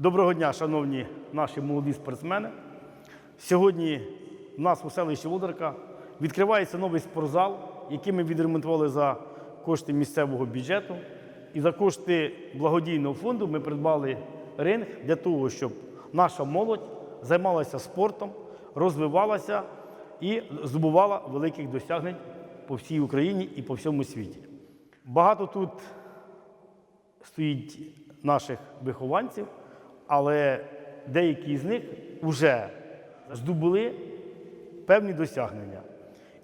Доброго дня, шановні наші молоді спортсмени. Сьогодні в нас у селищі Володарка відкривається новий спортзал, який ми відремонтували за кошти місцевого бюджету. І за кошти благодійного фонду ми придбали ринг для того, щоб наша молодь займалася спортом, розвивалася і здобувала великих досягнень по всій Україні і по всьому світі. Багато тут стоїть наших вихованців, але деякі з них вже здобули певні досягнення.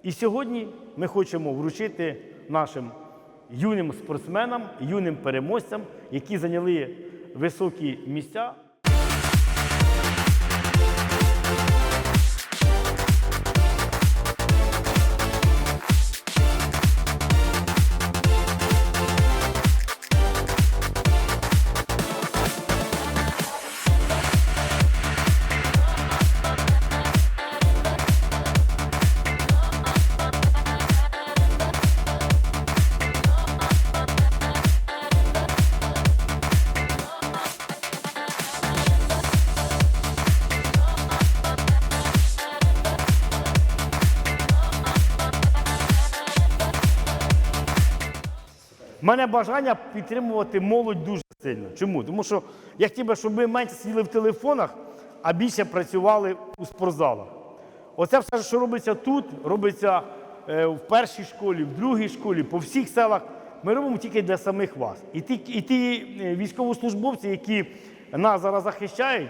І сьогодні ми хочемо вручити нашим юним спортсменам, юним переможцям, які зайняли високі місця. У мене бажання підтримувати молодь дуже сильно. Чому? Тому що я хотів би, щоб ми менше сиділи в телефонах, а більше працювали у спортзалах. Оце все, що робиться тут, робиться е, в першій школі, в другій школі, по всіх селах. Ми робимо тільки для самих вас. І ті, і ті е, військовослужбовці, які нас зараз захищають,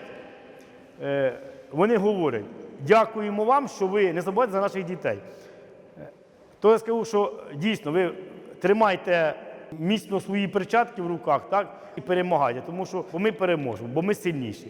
е, вони говорять: дякуємо вам, що ви не забуваєте за наших дітей. То я скажу, що дійсно ви тримайте міцно свої перчатки в руках, так і перемагати, тому що ми переможемо, бо ми сильніші.